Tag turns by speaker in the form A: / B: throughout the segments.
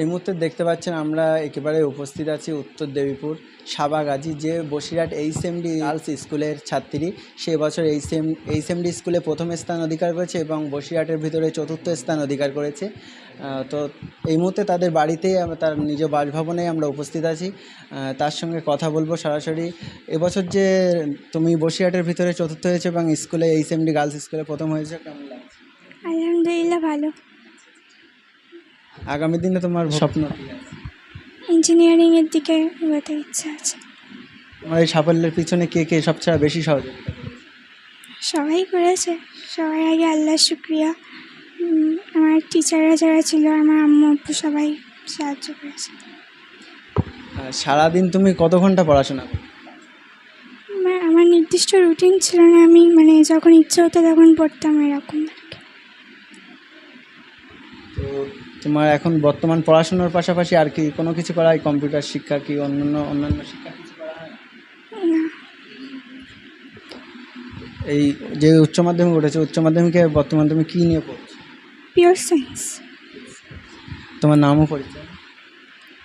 A: এই মুহূর্তে দেখতে পাচ্ছেন আমরা একেবারে উপস্থিত আছি উত্তর দেবীপুর সাবাগাজী যে বসিরহাট এইচএমডি গার্লস স্কুলের ছাত্রী। সে বছর এইচএম এইচএমডি স্কুলে প্রথম স্থান অধিকার করেছে এবং বসিরহাটের ভিতরে চতুর্থ স্থান অধিকার করেছে। তো এই মুহূর্তে তাদের বাড়িতেই তার নিজ বাসভবনেই আমরা উপস্থিত আছি। তার সঙ্গে কথা বলব সরাসরি। এবছর যে তুমি বসিরহাটের ভিতরে চতুর্থ হয়েছে এবং স্কুলে এইচএমডি গার্লস স্কুলে প্রথম হয়েছে, কেমন লাগছে?
B: আলহামদুলিল্লাহ, ভালো।
A: আগামী দিনে তোমার স্বপ্ন কী আছে
B: ইঞ্জিনিয়ারিংয়ের দিকে এগোতে ইচ্ছা আছে।
A: তোমার এই সাফল্যের পিছনে কে কে সবচেয়ে বেশি সহযোগিতা
B: সবাই করেছে। সবাই আগে আল্লাহ শুক্রিয়া। আমার টিচাররা যারা ছিল আমার আম্মু আব্বু সবাই সাহায্য করেছে।
A: সারাদিন তুমি কত ঘণ্টা পড়াশোনা করো?
B: আমার আমার নির্দিষ্ট রুটিন ছিল না। আমি মানে যখন ইচ্ছা হতো তখন পড়তাম এরকম আর কি।
A: তো তোমার এখন বর্তমান পড়াশোনার পাশাপাশি আর কি কোনো কিছু করা হয়? কম্পিউটার শিক্ষা কি অন্যান্য অন্যান্য শিক্ষা কিছু করা হয়? এই যে উচ্চ মাধ্যমিক উঠেছে উচ্চ মাধ্যমিকে বর্তমান তুমি কী নিয়ে পড়ছো?
B: পিওর সায়েন্স
A: তোমার নামও পরিচয়?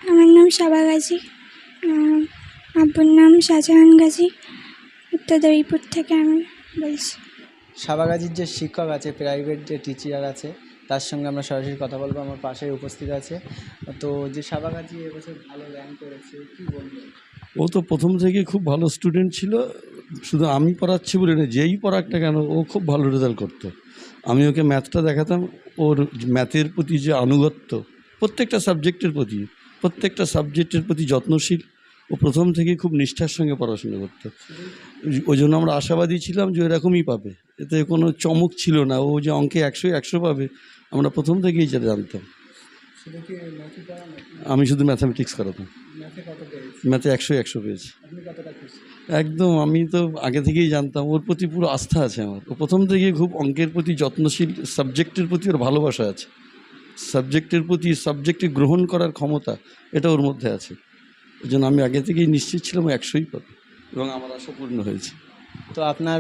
B: আমার নাম সাবা গাজী। আব্বুর নাম শাহজাহান গাজী। উত্তর দেবীপুর থেকে আমি বলছি।
A: সাবাগাজির যে শিক্ষক আছে প্রাইভেট যে টিচার আছে তার সঙ্গে আমরা সরাসরি কথা বলব, আমার পাশেই উপস্থিত আছে। তো যে সাবাগাজি এবছর ভালো র্যাঙ্ক করেছে, কি বলব?
C: ও তো প্রথম থেকে খুব ভালো স্টুডেন্ট ছিল, শুধু আমি পড়াচ্ছি বলে না যেই পড়াক না কেন, ও খুব ভালো রেজাল্ট করতো। আমি ওকে ম্যাথটা দেখাতাম, ওর ম্যাথের প্রতি যে আনুগত্য, প্রত্যেকটা সাবজেক্টের প্রতি, প্রত্যেকটা সাবজেক্টের প্রতি যত্নশীল, ও প্রথম থেকে খুব নিষ্ঠার সঙ্গে পড়াশোনা করতো। ওই জন্য আমরা আশাবাদী ছিলাম যে এরকমই পাবে, এতে কোনো চমক ছিল না, ও যে অঙ্কে একশো একশো পাবে আমরা প্রথম থেকেই যেটা জানতাম। আমি শুধু ম্যাথামেটিক্স করাতাম।
A: ম্যাথে
C: একশো একশো পেয়েছি।
A: আপনি কতটা খুশি?
C: একদম আমি তো আগে থেকেই জানতাম ওর প্রতি পুরো আস্থা আছে আমার। ও প্রথম থেকে খুব অঙ্কের প্রতি যত্নশীল সাবজেক্টের প্রতি ওর ভালোবাসা আছে। সাবজেক্টের প্রতি সাবজেক্টে গ্রহণ করার ক্ষমতা এটা ওর মধ্যে আছে। ওই জন্য আমি আগে থেকেই নিশ্চিত ছিলাম একশোই পাবে এবং আমার আশা পূর্ণ হয়েছে।
A: তো আপনার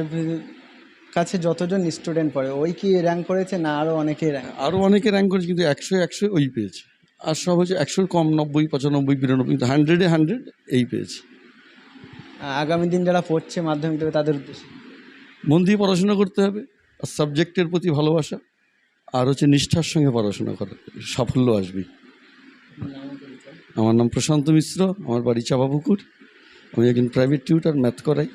A: কাছে যতজন স্টুডেন্ট পড়ে ওই কি র্যাঙ্ক করেছে না আরও অনেকেই র্যাঙ্ক
C: আরও অনেকে র্যাঙ্ক করেছে কিন্তু একশো একশো ওই পেয়েছে। আর সব হচ্ছে একশোর কম নব্বই পঁচানব্বই বিরানব্বই কিন্তু হান্ড্রেডে হান্ড্রেড এই পেয়েছে।
A: আগামী দিন যারা পড়ছে মাধ্যমিক দেবে তাদের উদ্দেশ্যে?
C: মন দিয়ে পড়াশোনা করতে হবে আর সাবজেক্টের প্রতি ভালোবাসা আর হচ্ছে নিষ্ঠার সঙ্গে পড়াশোনা করা সাফল্য আসবেই আমার নাম প্রশান্ত মিশ্র আমার বাড়ি চাপাপুকুর। আমি একজন প্রাইভেট টিউটার ম্যাথ করাই।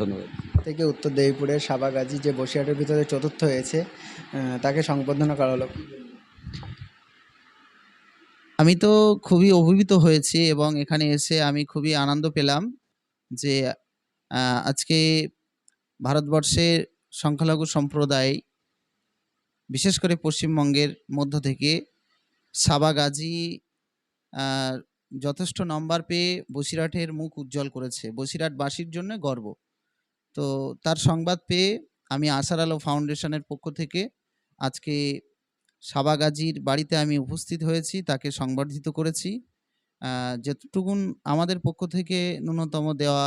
C: ধন্যবাদ।
A: থেকে উত্তর দেবীপুরের সাবাগাজী যে বসিরহাটের ভিতরে চতুর্থ হয়েছে তাকে সংবর্ধনা করা হলো।
D: আমি তো খুবই অভিভূত হয়েছি এবং এখানে এসে আমি খুবই আনন্দ পেলাম যে আজকে ভারতবর্ষের সংখ্যালঘু সম্প্রদায় বিশেষ করে পশ্চিমবঙ্গের মধ্য থেকে সাবাগাজী যথেষ্ট নম্বর পেয়ে বসিরহাটের মুখ উজ্জ্বল করেছে। বসিরহাটবাসীর জন্য গর্ব। তো তার সংবাদ পেয়ে আমি আসার আলো ফাউন্ডেশনের পক্ষ থেকে আজকে সাবাগাজির বাড়িতে আমি উপস্থিত হয়েছি, তাকে সংবর্ধিত করেছি। যতটুকুন আমাদের পক্ষ থেকে ন্যূনতম দেওয়া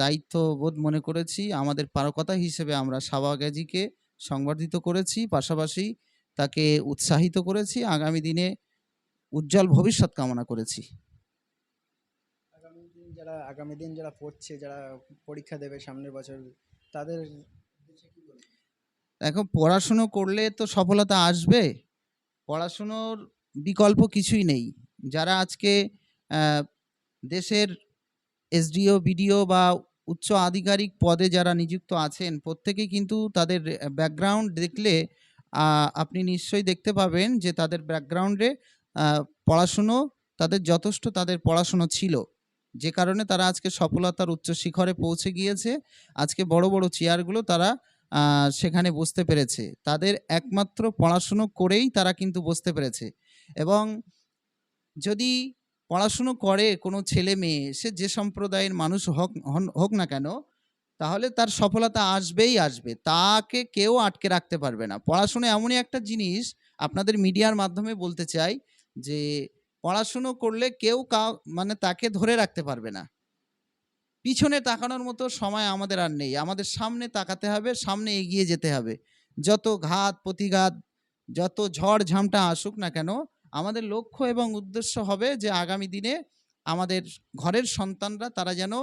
D: দায়িত্ববোধ মনে করেছি, আমাদের পারকতা হিসেবে আমরা সাবাগাজীকে সংবর্ধিত করেছি, পাশাপাশি তাকে উৎসাহিত করেছি, আগামী দিনে উজ্জ্বল ভবিষ্যৎ কামনা করেছি।
A: আগামী দিন যারা পড়ছে, যারা পরীক্ষা দেবে সামনের বছর, তাদের?
D: দেখো, পড়াশুনো করলে তো সফলতা আসবে। পড়াশুনোর বিকল্প কিছুই নেই। যারা আজকে দেশের এসডিও, বিডিও বা উচ্চ আধিকারিক পদে যারা নিযুক্ত আছেন, প্রত্যেকেই কিন্তু তাদের ব্যাকগ্রাউন্ড দেখলে আপনি নিশ্চয়ই দেখতে পাবেন যে তাদের ব্যাকগ্রাউন্ডে পড়াশুনো তাদের যথেষ্ট তাদের পড়াশুনো ছিল। যে কারণে তারা আজকে সফলতার উচ্চ শিখরে পৌঁছে গিয়েছে। আজকে বড় বড় চেয়ারগুলো তারা সেখানে বসতে পেরেছে। তাদের একমাত্র পড়াশুনো করেই তারা কিন্তু বসতে পেরেছে। এবং যদি পড়াশুনো করে কোনো ছেলে মেয়ে, সে যে সম্প্রদায়ের মানুষ হোক হোক না কেন, তাহলে তার সফলতা আসবেই আসবে। তাকে কেউ আটকে রাখতে পারবে না। পড়াশুনো এমনই একটা জিনিস, আপনাদের মিডিয়ার মাধ্যমে বলতে চাই যে পড়াশুনো করলে কেউ কাউ মানে তাকে ধরে রাখতে পারবে না। পিছনে তাকানোর মতো সময় আমাদের আর নেই। আমাদের সামনে তাকাতে হবে, সামনে এগিয়ে যেতে হবে। যত ঘাত, প্রতিঘাত, যত ঝড়, ঝামটা আসুক না কেন, আমাদের লক্ষ্য এবং উদ্দেশ্য হবে যে আগামী দিনে আমাদের ঘরের সন্তানরা তারা যেন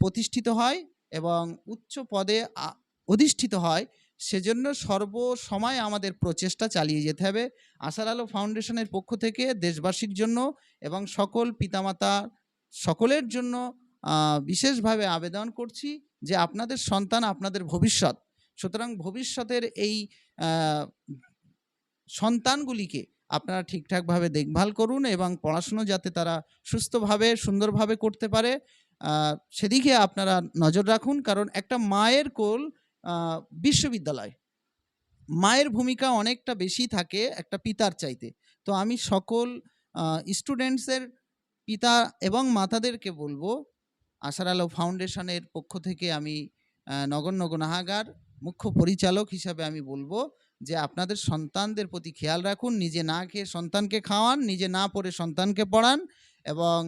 D: প্রতিষ্ঠিত হয় এবং উচ্চ পদে অধিষ্ঠিত হয় সেজন্য সর্বসময় আমাদের প্রচেষ্টা চালিয়ে যেতে হবে। আশার আলো ফাউন্ডেশনের পক্ষ থেকে দেশবাসীর জন্য এবং সকল পিতামাতা সকলের জন্য বিশেষভাবে আবেদন করছি যে আপনাদের সন্তান আপনাদের ভবিষ্যৎ, সুতরাং ভবিষ্যতের এই সন্তানগুলিকে আপনারা ঠিকঠাকভাবে দেখভাল করুন এবং পড়াশুনো যাতে তারা সুস্থভাবে, সুন্দরভাবে করতে পারে। সেদিকে আপনারা নজর রাখুন, কারণ একটা মায়ের কোল বিশ্ববিদ্যালয়। মায়ের ভূমিকা অনেকটা বেশি থাকে একটা পিতার চাইতে। তো আমি সকল স্টুডেন্টসের পিতা এবং মাতাদেরকে বলব, আশার আলো ফাউন্ডেশনের পক্ষ থেকে আমি নগণ্য গুণাহাগার মুখ্য পরিচালক হিসাবে আমি বলব যে আপনাদের সন্তানদের প্রতি খেয়াল রাখুন, নিজে না খেয়ে সন্তানকে খাওয়ান, নিজে না পড়ে সন্তানকে পড়ান এবং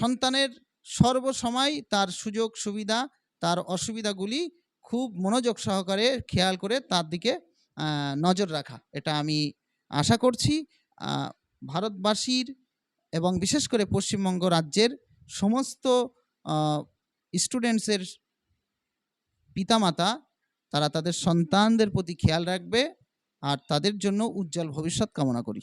D: সন্তানের সর্বসময় তার সুযোগ সুবিধা তার অসুবিধাগুলি খুব মনোযোগ সহকারে খেয়াল করে তার দিকে নজর রাখা। এটা আমি আশা করছি ভারতবাসীর এবং বিশেষ করে পশ্চিমবঙ্গ রাজ্যের সমস্ত স্টুডেন্টসের পিতামাতা, তারা তাদের সন্তানদের প্রতি খেয়াল রাখবে আর তাদের জন্য উজ্জ্বল ভবিষ্যৎ কামনা করি।